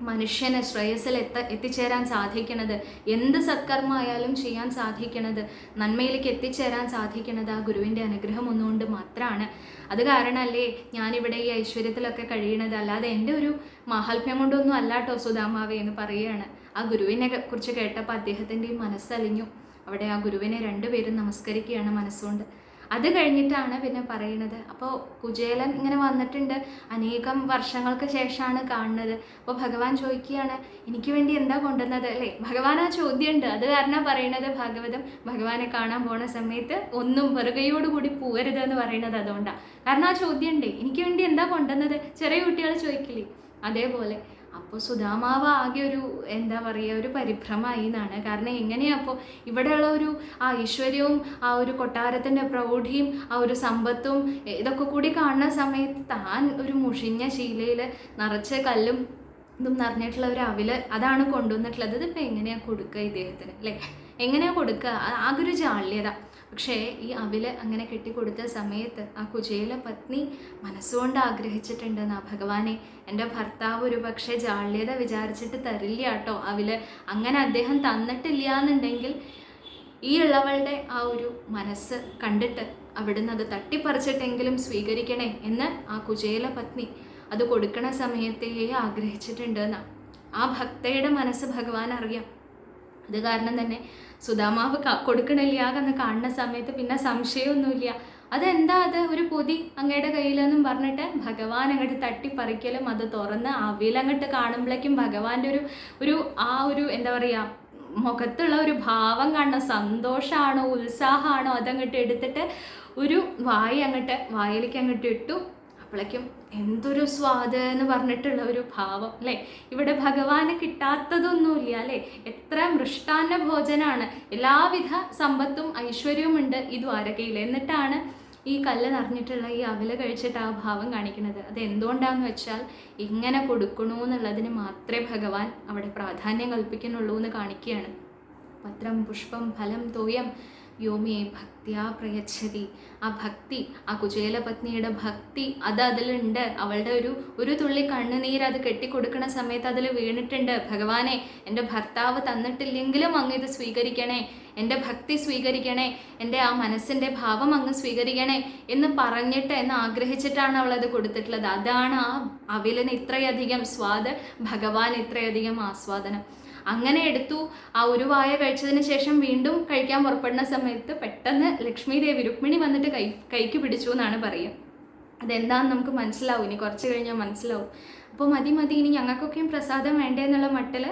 മനുഷ്യന് ശ്രേയസ്സിൽ എത്ത എത്തിച്ചേരാൻ സാധിക്കണത്. എന്ത് സത്കർമ്മമായാലും ചെയ്യാൻ സാധിക്കണത്. നന്മയിലേക്ക് എത്തിച്ചേരാൻ സാധിക്കണത് ആ ഗുരുവിന്റെ അനുഗ്രഹം ഒന്നുകൊണ്ട് മാത്രമാണ് അത് കാരണമല്ലേ ഞാനിവിടെ ഈ ഐശ്വര്യത്തിലൊക്കെ കഴിയണത്? അല്ലാതെ എന്റെ ഒരു മാഹാത്മ്യം കൊണ്ടൊന്നും അല്ല കേട്ടോ സുധാമാവേ എന്ന് പറയുകയാണ്. ആ ഗുരുവിനെ കുറിച്ച് കേട്ടപ്പോൾ അദ്ദേഹത്തിന്റെ മനസ്സലിഞ്ഞു. അവിടെ ആ ഗുരുവിനെ രണ്ടുപേരും നമസ്കരിക്കുകയാണ് മനസ്സുകൊണ്ട്. അത് കഴിഞ്ഞിട്ടാണ് പിന്നെ പറയുന്നത്. അപ്പോൾ കുചേലൻ ഇങ്ങനെ വന്നിട്ടുണ്ട്. അനേകം വർഷങ്ങൾക്ക് ശേഷമാണ് കാണുന്നത്. അപ്പോൾ ഭഗവാൻ ചോദിക്കുകയാണ് എനിക്ക് വേണ്ടി എന്താ കൊണ്ടുവന്നത്? അല്ലേ? ഭഗവാൻ ആ ചോദ്യമുണ്ട്. അത് കാരണം പറയണത് ഭാഗവതം ഭഗവാനെ കാണാൻ പോണ സമയത്ത് ഒന്നും വെറുകയോടുകൂടി പോകരുത് എന്ന് പറയുന്നത് അതുകൊണ്ടാണ് കാരണം ആ ചോദ്യമുണ്ട്. എനിക്ക് വേണ്ടി എന്താ കൊണ്ടുവന്നത്? ചെറിയ കുട്ടികൾ ചോദിക്കില്ലേ? അതേപോലെ. അപ്പോൾ സുധാമാവ് ആകെ ഒരു എന്താ പറയുക ഒരു പരിഭ്രമായി എന്നാണ്. കാരണം എങ്ങനെയാ അപ്പോൾ ഇവിടെയുള്ള ഒരു ആ ഐശ്വര്യവും ആ ഒരു കൊട്ടാരത്തിന്റെ പ്രൗഢിയും ആ ഒരു സമ്പത്തും ഇതൊക്കെ കൂടി കാണുന്ന സമയത്ത് താൻ ഒരു മുഷിഞ്ഞ ശീലയിൽ നിറച്ച് കല്ലും ഇതും നിറഞ്ഞിട്ടുള്ള ഒരു അവിൽ അതാണ് കൊണ്ടുവന്നിട്ടുള്ളത്. ഇതിപ്പോൾ എങ്ങനെയാണ് കൊടുക്കുക ഇദ്ദേഹത്തിന്? അല്ലേ? എങ്ങനെയാണ് കൊടുക്കുക? ആകെ ഒരു ജാള്യത. പക്ഷേ ഈ അവിൽ അങ്ങനെ കെട്ടിക്കൊടുത്ത സമയത്ത് ആ കുചേല പത്നി മനസ്സുകൊണ്ട് ആഗ്രഹിച്ചിട്ടുണ്ടെന്ന്. ആ ഭഗവാനെ എന്റെ ഭർത്താവ് ഒരു പക്ഷേ ജാള്യത വിചാരിച്ചിട്ട് തരില്ല കേട്ടോ അവിൽ അങ്ങനെ അദ്ദേഹം തന്നിട്ടില്ല എന്നുണ്ടെങ്കിൽ ഈ ഉള്ളവളുടെ ആ ഒരു മനസ്സ് കണ്ടിട്ട് അവിടുന്ന് അത് തട്ടിപ്പറിച്ചിട്ടെങ്കിലും സ്വീകരിക്കണേ എന്ന് ആ കുചേല പത്നി അത് കൊടുക്കണ സമയത്തേ ആഗ്രഹിച്ചിട്ടുണ്ട് എന്നാ ആ ഭക്തയുടെ മനസ്സ് ഭഗവാൻ അറിയാം അത് കാരണം തന്നെ സുധാമാവ് കൊടുക്കണില്ല എന്ന് കാണുന്ന സമയത്ത് പിന്നെ സംശയമൊന്നുമില്ല. അതെന്താ അത്? ഒരു പൊതി അങ്ങയുടെ കയ്യിലെന്നും പറഞ്ഞിട്ട് ഭഗവാൻ അങ്ങോട്ട് തട്ടിപ്പറിക്കലും അത് തുറന്ന് അവിലങ്ങോട്ട് കാണുമ്പോഴേക്കും ഭഗവാന്റെ ഒരു ഒരു ആ ഒരു എന്താ പറയുക മുഖത്തുള്ള ഒരു ഭാവം കാണണം. സന്തോഷമാണോ ഉത്സാഹമാണോ? അതങ്ങോട്ട് എടുത്തിട്ട് ഒരു വായി അങ്ങോട്ട് വായിലേക്ക് അങ്ങോട്ട് ഇട്ടു. അപ്പോഴേക്കും എന്തൊരു സ്വാദ് എന്ന് പറഞ്ഞിട്ടുള്ള ഒരു ഭാവം അല്ലേ? ഇവിടെ ഭഗവാന് കിട്ടാത്തതൊന്നുമില്ല അല്ലേ? എത്ര മൃഷ്ടാന്ന ഭോജനാണ്. എല്ലാവിധ സമ്പത്തും ഐശ്വര്യവും ഉണ്ട് ഈ ദ്വാരകയിൽ എന്നിട്ടാണ് ഈ കല്ല് നിറഞ്ഞിട്ടുള്ള ഈ അവല കഴിച്ചിട്ട് ആ ഭാവം കാണിക്കുന്നത്. അത് എന്തുകൊണ്ടാന്ന് വെച്ചാൽ ഇങ്ങനെ കൊടുക്കണു എന്നുള്ളതിന് മാത്രമേ ഭഗവാൻ അവിടെ പ്രാധാന്യം കൽപ്പിക്കുന്നുള്ളൂ എന്ന് കാണിക്കുകയാണ്. പത്രം പുഷ്പം ഫലം തോയം വ്യോമിയെ ഭക്തിയാ പ്രയച്ഛതി. ആ ഭക്തി ആ കുചേലപത്നിയുടെ ഭക്തി അത് അതിലുണ്ട്. അവളുടെ ഒരു ഒരു തുള്ളി കണ്ണുനീര് അത് കെട്ടിക്കൊടുക്കണ സമയത്ത് അതിൽ വീണിട്ടുണ്ട്. ഭഗവാനെ എന്റെ ഭർത്താവ് തന്നിട്ടില്ലെങ്കിലും അങ്ങ് ഇത് സ്വീകരിക്കണേ. എന്റെ ഭക്തി സ്വീകരിക്കണേ. എന്റെ ആ മനസ്സിന്റെ ഭാവം അങ്ങ് സ്വീകരിക്കണേ എന്ന് പറഞ്ഞിട്ട് എന്ന് ആഗ്രഹിച്ചിട്ടാണ് അവൾ അത് കൊടുത്തിട്ടുള്ളത്. അതാണ് ആ അവിലിന് ഇത്രയധികം സ്വാദ് ഭഗവാൻ ഇത്രയധികം ആസ്വാദനം. അങ്ങനെ എടുത്തു. ആ ഒരു വായ കഴിച്ചതിന് ശേഷം വീണ്ടും കഴിക്കാൻ പുറപ്പെടുന്ന സമയത്ത് പെട്ടെന്ന് ലക്ഷ്മി ദേവി രുക്മിണി വന്നിട്ട് കൈ കൈക്ക് പിടിച്ചു എന്നാണ് പറയുക അതെന്താന്ന് നമുക്ക് മനസ്സിലാവും. ഇനി കുറച്ച് കഴിഞ്ഞാൽ മനസ്സിലാവും. അപ്പോൾ മതി മതി ഇനി ഞങ്ങൾക്കൊക്കെയും പ്രസാദം വേണ്ടേ എന്നുള്ള മട്ടിൽ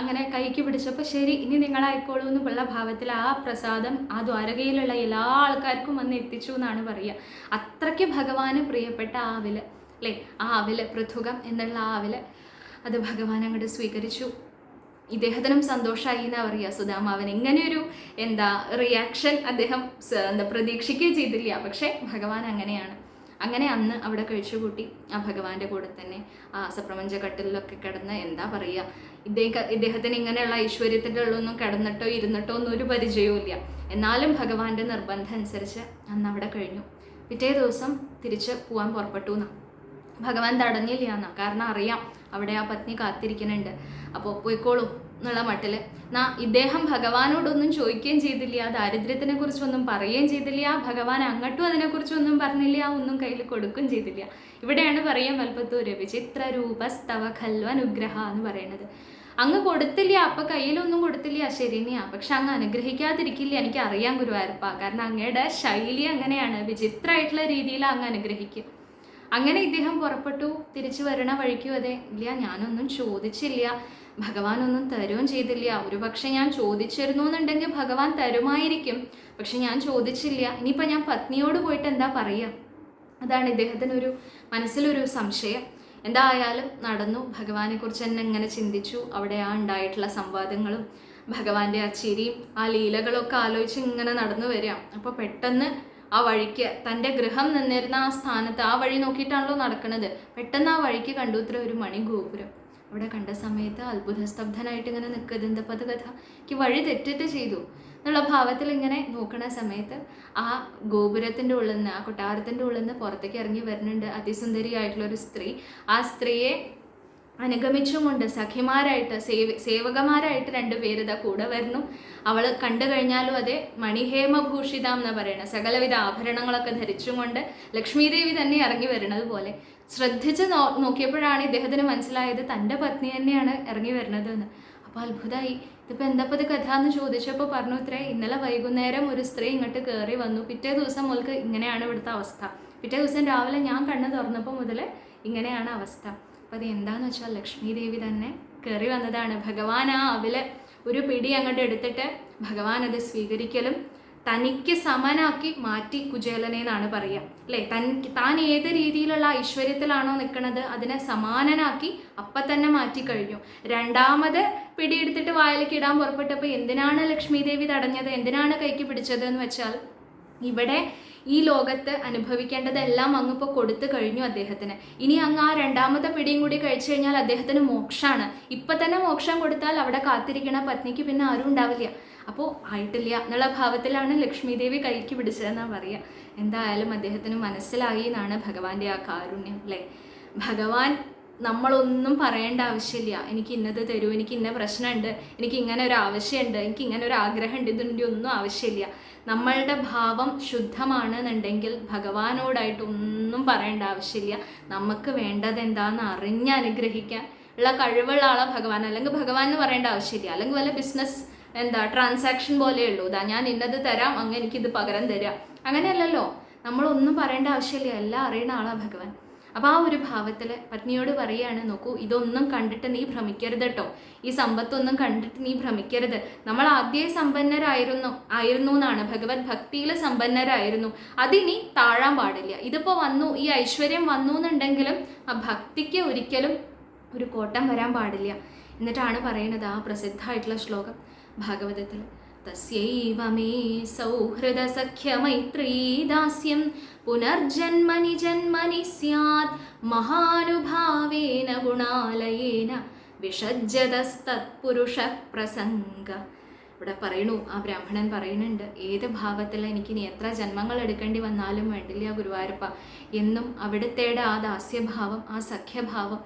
അങ്ങനെ കൈക്ക് പിടിച്ചപ്പോൾ ശരി ഇനി നിങ്ങളായിക്കോളൂ എന്നുള്ള ഭാവത്തിൽ ആ പ്രസാദം ആ ദ്വാരകയിലുള്ള എല്ലാ ആൾക്കാർക്കും വന്ന് എത്തിച്ചു എന്നാണ് പറയുക. അത്രയ്ക്ക് ഭഗവാന് പ്രിയപ്പെട്ട ആവിൽ അല്ലേ? ആ ആവിൽ പൃഥുകം എന്നുള്ള ആവിൽ അത് ഭഗവാൻ അങ്ങോട്ട് സ്വീകരിച്ചു. ഇദ്ദേഹത്തിനും സന്തോഷമായി എന്നാ പറയുക. സുധാമാവൻ എങ്ങനെയൊരു എന്താ റിയാക്ഷൻ അദ്ദേഹം എന്താ പ്രതീക്ഷിക്കുകയും ചെയ്തില്ല. പക്ഷേ ഭഗവാൻ അങ്ങനെയാണ്. അങ്ങനെ അന്ന് അവിടെ കഴിച്ചുകൂട്ടി ആ ഭഗവാന്റെ കൂടെ തന്നെ ആ സപ്രപഞ്ച കട്ടിലൊക്കെ കിടന്ന് എന്താ പറയുക ഇദ്ദേഹം ഇദ്ദേഹത്തിന് ഇങ്ങനെയുള്ള ഐശ്വര്യത്തിന്റെ ഉള്ളൊന്നും കിടന്നിട്ടോ ഇരുന്നിട്ടോ ഒന്നും ഒരു പരിചയവും ഇല്ല എന്നാലും ഭഗവാന്റെ നിർബന്ധം അനുസരിച്ച് അന്ന് അവിടെ കഴിഞ്ഞു. പിറ്റേ ദിവസം തിരിച്ച് പോകാൻ പുറപ്പെട്ടു എന്നാ. ഭഗവാൻ തടഞ്ഞില്ല എന്നാ. കാരണം അറിയാം അവിടെ ആ പത്നി കാത്തിരിക്കുന്നുണ്ട്. അപ്പോൾ പോയിക്കോളൂ എന്നുള്ള മട്ടിൽ നാ ഇദ്ദേഹം ഭഗവാനോടൊന്നും ചോദിക്കുകയും ചെയ്തില്ല. ദാരിദ്ര്യത്തിനെ കുറിച്ചൊന്നും പറയുകയും ചെയ്തില്ല. ഭഗവാൻ അങ്ങോട്ടും അതിനെക്കുറിച്ചൊന്നും പറഞ്ഞില്ല. ഒന്നും കയ്യിൽ കൊടുക്കുകയും ചെയ്തില്ല. ഇവിടെയാണ് പറയാൻ വൽപ്പത്തൂര് വിചിത്ര രൂപസ്തവ ഖൽവനുഗ്രഹ എന്ന് പറയുന്നത്. അങ്ങ് കൊടുത്തില്ല. അപ്പൊ കയ്യിലൊന്നും കൊടുത്തില്ല. ശരിനെയാ പക്ഷെ അങ്ങ് അനുഗ്രഹിക്കാതിരിക്കില്ല. എനിക്ക് അറിയാം ഗുരുവായൂരപ്പ. കാരണം അങ്ങയുടെ ശൈലി അങ്ങനെയാണ്. വിചിത്രമായിട്ടുള്ള രീതിയിൽ അങ്ങ് അനുഗ്രഹിക്കും അങ്ങനെ ഇദ്ദേഹം പുറപ്പെട്ടു. തിരിച്ചു വരണ വഴിക്കും അതെ. ഇല്ല ഞാനൊന്നും ചോദിച്ചില്ല. ഭഗവാനൊന്നും തരുകയും ചെയ്തില്ല. ഒരു പക്ഷെ ഞാൻ ചോദിച്ചിരുന്നു എന്നുണ്ടെങ്കിൽ ഭഗവാൻ തരുമായിരിക്കും. പക്ഷെ ഞാൻ ചോദിച്ചില്ല. ഇനിയിപ്പോൾ ഞാൻ പത്നിയോട് പോയിട്ട് എന്താ പറയുക അതാണ് ഇദ്ദേഹത്തിനൊരു മനസ്സിലൊരു സംശയം. എന്തായാലും നടന്നു. ഭഗവാനെ കുറിച്ച് തന്നെ ഇങ്ങനെ ചിന്തിച്ചു. അവിടെ ആ ഉണ്ടായിട്ടുള്ള സംവാദങ്ങളും ഭഗവാന്റെ ആ ചിരിയും ആ ലീലകളൊക്കെ ആലോചിച്ച് ഇങ്ങനെ നടന്നു വരിക. അപ്പോൾ പെട്ടെന്ന് ആ വഴിക്ക് തന്റെ ഗൃഹം നിന്നിരുന്ന ആ സ്ഥാനത്ത് ആ വഴി നോക്കിയിട്ടാണല്ലോ നടക്കുന്നത് പെട്ടെന്ന് ആ വഴിക്ക് കണ്ടു ഇത്ര ഒരു മണിഗോപുരം അവിടെ കണ്ട സമയത്ത് അത്ഭുതസ്തബ്ധനായിട്ട് ഇങ്ങനെ നിൽക്കരുത് എന്താ പത് കഥ? എനിക്ക് വഴി തെറ്റിട്ട് ചെയ്തു. എന്നുള്ള ഭാവത്തിൽ ഇങ്ങനെ നോക്കണ സമയത്ത് ആ ഗോപുരത്തിന്റെ ഉള്ളിൽ നിന്ന് ആ കൊട്ടാരത്തിന്റെ ഉള്ളിൽ നിന്ന് പുറത്തേക്ക് ഇറങ്ങി വരുന്നുണ്ട് അതിസുന്ദരിയായിട്ടുള്ള ഒരു സ്ത്രീ. ആ സ്ത്രീയെ അനുഗമിച്ചുകൊണ്ട് സഖിമാരായിട്ട് സേവ സേവകമാരായിട്ട് രണ്ട് പേര് ഇതാ കൂടെ വരുന്നു. അവൾ കണ്ടു കഴിഞ്ഞാലും അതെ മണിഹേമഭൂഷിതാം എന്ന് പറയണ. സകലവിധ ആഭരണങ്ങളൊക്കെ ധരിച്ചുകൊണ്ട് ലക്ഷ്മീദേവി തന്നെ ഇറങ്ങി വരുന്നത് പോലെ. ശ്രദ്ധിച്ച് നോ നോക്കിയപ്പോഴാണ് ഇദ്ദേഹത്തിന് മനസ്സിലായത് തന്റെ പത്നി തന്നെയാണ് ഇറങ്ങി വരുന്നത് എന്ന് അപ്പോൾ അത്ഭുതമായി ഇതിപ്പോൾ എന്താ ഇത് കഥ എന്ന് ചോദിച്ചപ്പോൾ പറഞ്ഞു ഇത്രേ ഇന്നലെ വൈകുന്നേരം ഒരു സ്ത്രീ ഇങ്ങോട്ട് കയറി വന്നു. പിറ്റേ ദിവസം മുതൽക്ക് ഇങ്ങനെയാണ് ഇവിടുത്തെ അവസ്ഥ. പിറ്റേ ദിവസം രാവിലെ ഞാൻ കണ്ണ് തുറന്നപ്പോൾ മുതൽ ഇങ്ങനെയാണ് അവസ്ഥ. അപ്പം അത് എന്താന്ന് വെച്ചാൽ ലക്ഷ്മി ദേവി തന്നെ കയറി വന്നതാണ്. ഭഗവാൻ ആ അവൽ ഒരു പിടി അങ്ങോട്ട് എടുത്തിട്ട് ഭഗവാൻ അത് സ്വീകരിക്കലും തനിക്ക് സമനാക്കി മാറ്റി കുചേലനെ എന്നാണ് പറയുക. അല്ലേ? തൻ താൻ ഏത് രീതിയിലുള്ള ഐശ്വര്യത്തിലാണോ നിൽക്കുന്നത് അതിനെ സമാനനാക്കി അപ്പം തന്നെ മാറ്റി കഴിഞ്ഞു. രണ്ടാമത് പിടിയെടുത്തിട്ട് വായിലേക്ക് ഇടാൻ പുറപ്പെട്ടപ്പോൾ എന്തിനാണ് ലക്ഷ്മി ദേവി തടഞ്ഞത്? എന്തിനാണ് കൈക്ക് പിടിച്ചത് എന്ന് വെച്ചാൽ ഇവിടെ ഈ ലോകത്ത് അനുഭവിക്കേണ്ടതെല്ലാം അങ്ങ് ഇപ്പോൾ കൊടുത്തു കഴിഞ്ഞു അദ്ദേഹത്തിന്. ഇനി അങ്ങ് ആ രണ്ടാമത്തെ പിടിയും കൂടി കഴിച്ചു കഴിഞ്ഞാൽ അദ്ദേഹത്തിന് മോക്ഷമാണ് ഇപ്പം തന്നെ മോക്ഷം കൊടുത്താൽ അവിടെ കാത്തിരിക്കണ പത്നിക്ക് പിന്നെ ആരും ഉണ്ടാവില്ല. അപ്പോൾ ആയിട്ടില്ല എന്നുള്ള ഭാവത്തിലാണ് ലക്ഷ്മി ദേവി കൈക്ക് പിടിച്ചതെന്നാണ് പറയുക എന്തായാലും അദ്ദേഹത്തിന് മനസ്സിലായി എന്നാണ് ഭഗവാന്റെ ആ കാരുണ്യം അല്ലേ? ഭഗവാൻ നമ്മളൊന്നും പറയേണ്ട ആവശ്യമില്ല. എനിക്ക് ഇന്നത് തരൂ എനിക്ക് ഇന്ന പ്രശ്നമുണ്ട് എനിക്ക് ഇങ്ങനെ ഒരു ആവശ്യമുണ്ട് എനിക്ക് ഇങ്ങനെ ഒരു ആഗ്രഹമുണ്ട് ഇതിന്റെ ഒന്നും ആവശ്യമില്ല. നമ്മളുടെ ഭാവം ശുദ്ധമാണെന്നുണ്ടെങ്കിൽ ഭഗവാനോടായിട്ട് ഒന്നും പറയേണ്ട ആവശ്യമില്ല. നമുക്ക് വേണ്ടത് എന്താണെന്ന് അറിഞ്ഞ് അനുഗ്രഹിക്കാൻ ഉള്ള കഴിവുള്ള ആളെ ഭഗവാൻ. അല്ലെങ്കിൽ ഭഗവാൻ എന്ന് പറയേണ്ട ആവശ്യമില്ല. അല്ലെങ്കിൽ വല്ല ബിസിനസ് എന്താ ട്രാൻസാക്ഷൻ പോലെയുള്ളൂ ഇതാ ഞാൻ ഇന്നത് തരാം അങ്ങ് എനിക്കിത് പകരം തരാം. അങ്ങനെയല്ലല്ലോ. നമ്മളൊന്നും പറയേണ്ട ആവശ്യമില്ല. എല്ലാം അറിയുന്ന ആളാണ് ഭഗവാൻ. അപ്പോൾ ആ ഒരു ഭാവത്തിൽ പത്നിയോട് പറയാണ് നോക്കൂ ഇതൊന്നും കണ്ടിട്ട് നീ ഭ്രമിക്കരുത് കേട്ടോ ഈ സമ്പത്തൊന്നും കണ്ടിട്ട് നീ ഭ്രമിക്കരുത്. നമ്മൾ ആദ്യേ സമ്പന്നരായിരുന്നു ആയിരുന്നു എന്നാണ്. ഭഗവത് ഭക്തിയിൽ സമ്പന്നരായിരുന്നു. അതിനി താഴാൻ പാടില്ല. ഇതിപ്പോൾ വന്നു ഈ ഐശ്വര്യം വന്നു എന്നുണ്ടെങ്കിലും ആ ഭക്തിക്ക് ഒരിക്കലും ഒരു കോട്ടം വരാൻ പാടില്ല. എന്നിട്ടാണ് പറയുന്നത് ആ പ്രസിദ്ധമായിട്ടുള്ള ശ്ലോകം ഭാഗവതത്തിൽ തസ്യൈവ മേ സൗഹൃദ സഖ്യമൈത്രീ ദാസ്യം പുനർജന്മനി ജന്മനി സ്യാത് മഹാനുഭാവേന ഗുണാലയേന വിഷജ്ജതസ്തത്പുരുഷ പ്രസംഗ ഇവിടെ പറയണു ആ ബ്രാഹ്മണൻ പറയുന്നുണ്ട് ഏത് ഭാവത്തിൽ എനിക്ക് ഇനി എത്ര ജന്മങ്ങൾ എടുക്കേണ്ടി വന്നാലും വേണ്ടില്ല ഗുരുവായൂരപ്പ. എന്നും അവിടുത്തെ ആ ദാസ്യഭാവം ആ സഖ്യഭാവം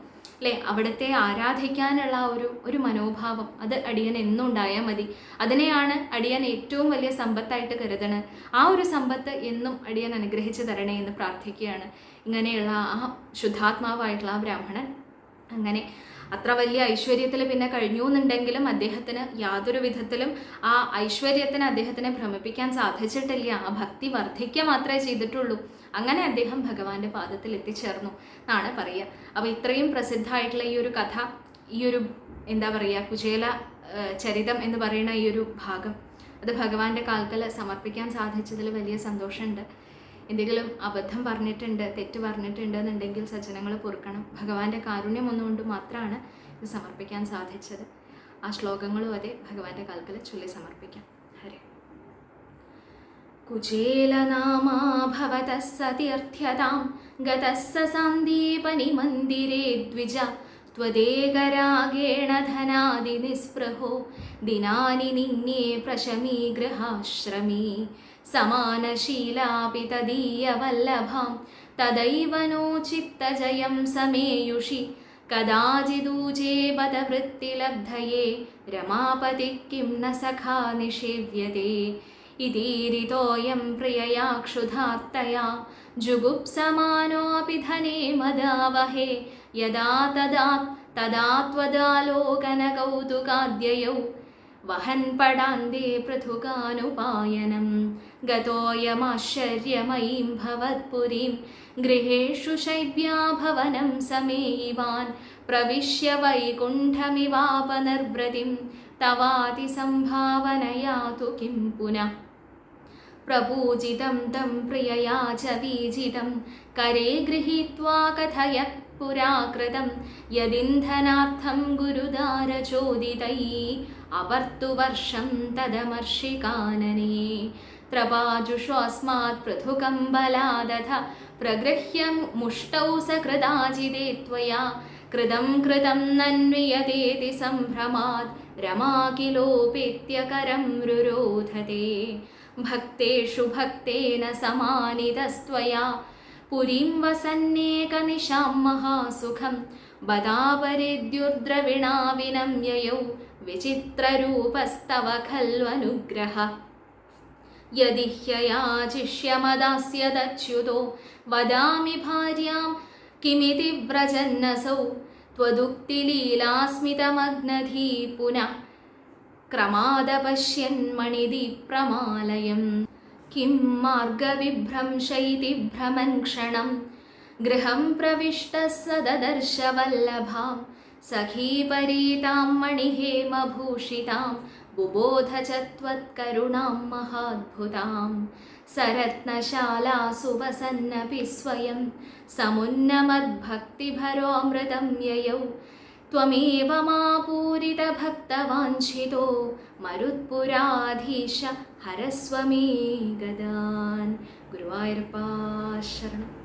അല്ലേ? അവിടുത്തെ ആരാധിക്കാനുള്ള ഒരു ഒരു മനോഭാവം അത് അടിയൻ എന്നും ഉണ്ടായാൽ മതി. അതിനെയാണ് അടിയൻ ഏറ്റവും വലിയ സമ്പത്തായിട്ട് കരുതണത് ആ ഒരു സമ്പത്ത് എന്നും അടിയൻ അനുഗ്രഹിച്ചു തരണേ എന്ന് പ്രാർത്ഥിക്കുകയാണ്. ഇങ്ങനെയുള്ള ആ ശുദ്ധാത്മാവായിട്ടുള്ള ആ ബ്രാഹ്മണൻ അങ്ങനെ അത്ര വലിയ ഐശ്വര്യത്തിൽ പിന്നെ കഴിഞ്ഞു എന്നുണ്ടെങ്കിലും അദ്ദേഹത്തിന് യാതൊരു വിധത്തിലും ആ ഐശ്വര്യത്തിന് അദ്ദേഹത്തിനെ ഭ്രമിപ്പിക്കാൻ സാധിച്ചിട്ടില്ല. ആ ഭക്തി വർദ്ധിക്കുക മാത്രമേ ചെയ്തിട്ടുള്ളൂ. അങ്ങനെ അദ്ദേഹം ഭഗവാന്റെ പാദത്തിൽ എത്തിച്ചേർന്നു എന്നാണ് പറയുക. അപ്പോൾ ഇത്രയും പ്രസിദ്ധമായിട്ടുള്ള ഈ ഒരു കഥ ഈ ഒരു എന്താ പറയുക കുചേല ചരിതം എന്ന് പറയുന്ന ഈ ഒരു ഭാഗം അത് ഭഗവാന്റെ കാൽക്കൽ സമർപ്പിക്കാൻ സാധിച്ചതിൽ വലിയ സന്തോഷമുണ്ട്. എന്തെങ്കിലും അബദ്ധം പറഞ്ഞിട്ടുണ്ട് തെറ്റ് പറഞ്ഞിട്ടുണ്ട് എന്നുണ്ടെങ്കിൽ സജ്ജനങ്ങൾ പൊറുക്കണം. ഭഗവാന്റെ കാരുണ്യം ഒന്നുകൊണ്ട് മാത്രമാണ് ഇത് സമർപ്പിക്കാൻ സാധിച്ചത്. ആ ശ്ലോകങ്ങളും അതെ ഭഗവാന്റെ കാൽക്കൽ ചൊല്ലി സമർപ്പിക്കാം. ഹരേ कुचेलनामा भवतः सतीर्थ्यतां गतः स सान्दीपनिमन्दिरे द्विज त्वदेकरागेण धनादिनिःस्पृहो दिनानि निन्ये प्रशमीगृहाश्रमी समानशीलापि तदीयवल्लभां तदैव नो चित्तजयं समेयुषि कदाचिदूजे बत वृत्तिलब्धये रमापतिः किं न सखा निषेव्यते इतीरितोऽयं प्रियया क्षुधार्तया जुगुप्समानोऽपि धने मदावहे यदा तदा तदा त्वदालोकनकौतुकाद्ययौ वहन् पडान्ते पृथुकानुपायनं गतोऽयमाश्चर्यमयीं भवत्पुरीं गृहेषु शैव्या भवनं समेयिवान् प्रविश्य वैकुण्ठमिवापनिर्वृतिं तवातिसम्भावनया तु किं पुनः प्रपूजितं तं प्रियया च बीजितं करे गृहीत्वा कथय पुरा कृतं यदिन्धनार्थं गुरुदारचोदितैः अवर्तुवर्षं तदमर्षिकानने त्रपाजुषोऽस्मात् पृथुकं बलादथ प्रगृह्य मुष्टौ सकृदाजिदे त्वया कृतं कृतं नन्वियतेति सम्भ्रमात् रमा किलोपेत्यकरं रुरोधते भक्तेषु भक्तेन समानितस्त्वया पुरीं वसन्नेकनिशां महासुखं बदापरिद्युर्द्रविणाविनं ययौ विचित्ररूपस्तव खल्वनुग्रह यदि ह्ययाचिष्यमदास्यदच्युतो वदामि भार्यां किमिति व्रजन्नसौ त्वदुक्तिलीलास्मितमग्नधी पुनः क्रमादपश्यन्मणिदीप्रमालयं। किं मार्गविभ्रंश इति भ्रमन् क्षणं गृहं प्रविष्टः स ददर्श वल्लभां सखीपरीतां मणिहेमभूषितां। बुबोध च त्वत्करुणां महाद्भुतां। सरत्नशालासु वसन्नपि स्वयं। समुन्नमद्भक्तिभरोऽमृतं ययौ त्वमेव मा पूरितभक्तवाञ्छितो मरुत्पुराधीश हरस्व मे गदान् गुरुवायुरपा शरणम्